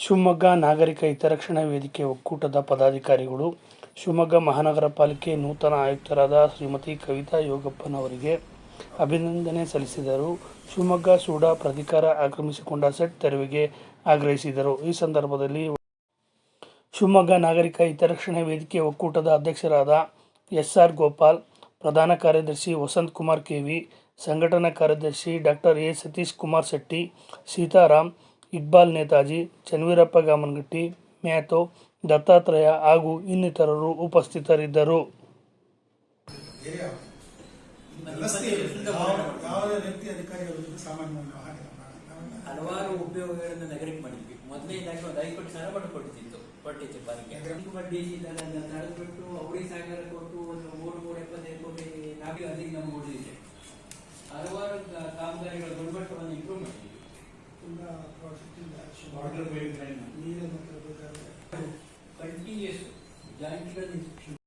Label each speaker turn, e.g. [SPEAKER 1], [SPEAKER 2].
[SPEAKER 1] ಶಿವಮೊಗ್ಗ ನಾಗರಿಕ ಹಿತರಕ್ಷಣಾ ವೇದಿಕೆ ಒಕ್ಕೂಟದ ಪದಾಧಿಕಾರಿಗಳು, ಶಿವಮೊಗ್ಗ ಮಹಾನಗರ ಪಾಲಿಕೆ ನೂತನ ಆಯುಕ್ತರಾದ ಶ್ರೀಮತಿ ಕವಿತಾ ಯೋಗಪ್ಪನವರಿಗೆ ಅಭಿನಂದನೆ ಸಲ್ಲಿಸಿದರು. ಶಿವಮೊಗ್ಗ ಸೂಡಾ ಪ್ರಾಧಿಕಾರ ಆಕ್ರಮಿಸಿಕೊಂಡ ಸೆಟ್ ತೆರವಿಗೆ ಆಗ್ರಹಿಸಿದರು. ಈ ಸಂದರ್ಭದಲ್ಲಿ ಶಿವಮೊಗ್ಗ ನಾಗರಿಕ ಹಿತರಕ್ಷಣಾ ವೇದಿಕೆ ಒಕ್ಕೂಟದ ಅಧ್ಯಕ್ಷರಾದ ಎಸ್ ಆರ್ ಗೋಪಾಲ್, ಪ್ರಧಾನ ಕಾರ್ಯದರ್ಶಿ ವಸಂತ್ ಕುಮಾರ್ ಕೆವಿ ಸಂಘಟನಾ ಕಾರ್ಯದರ್ಶಿ ಡಾಕ್ಟರ್ ಎ ಸತೀಶ್ ಕುಮಾರ್ ಶೆಟ್ಟಿ, ಸೀತಾರಾಮ್ ಇಕ್ಬಾಲ್ ನೇತಾಜಿ ಚನ್ವೀರಪ್ಪ ಗಾಮನಗಟ್ಟಿ ಮ್ಯಾಥೋ ದತ್ತಾತ್ರೇಯ ಹಾಗೂ ಇನ್ನಿತರರು ಉಪಸ್ಥಿತರಿದ್ದರು.
[SPEAKER 2] ಹಲವಾರು ಉಪಯೋಗಗಳನ್ನು ನಗರಕ್ಕೆ ಮಾಡಿದ್ವಿ. ಮೊದಲನೇದಾಗಿ ಒಂದು ಐದು ಕೋಟಿ ಸಾಲ ಕೊಡ್ತಿತ್ತು ಪಾಲಿಕೆ ಅದಕ್ಕೆ ಬಡ್ಡಿ ಇದನ್ನ ತಡೆದ್ಬಿಟ್ಟು ಅವರಿಗೆ ಸಾಗರ ಕೊಟ್ಟು ಒಂದು ಮೂರು ಮೂರು ಎಪ್ಪತ್ತೈದು ಕೋಟಿ ನಾವೇ ಅಲ್ಲಿಗೆ ನಮ್ಗೆ ಉಳಿದಿದೆ ಹಲವಾರು
[SPEAKER 3] వాటర్ పోయింది
[SPEAKER 4] ట్వంటీ ఇయర్స్
[SPEAKER 2] జాయింట్లో నుంచి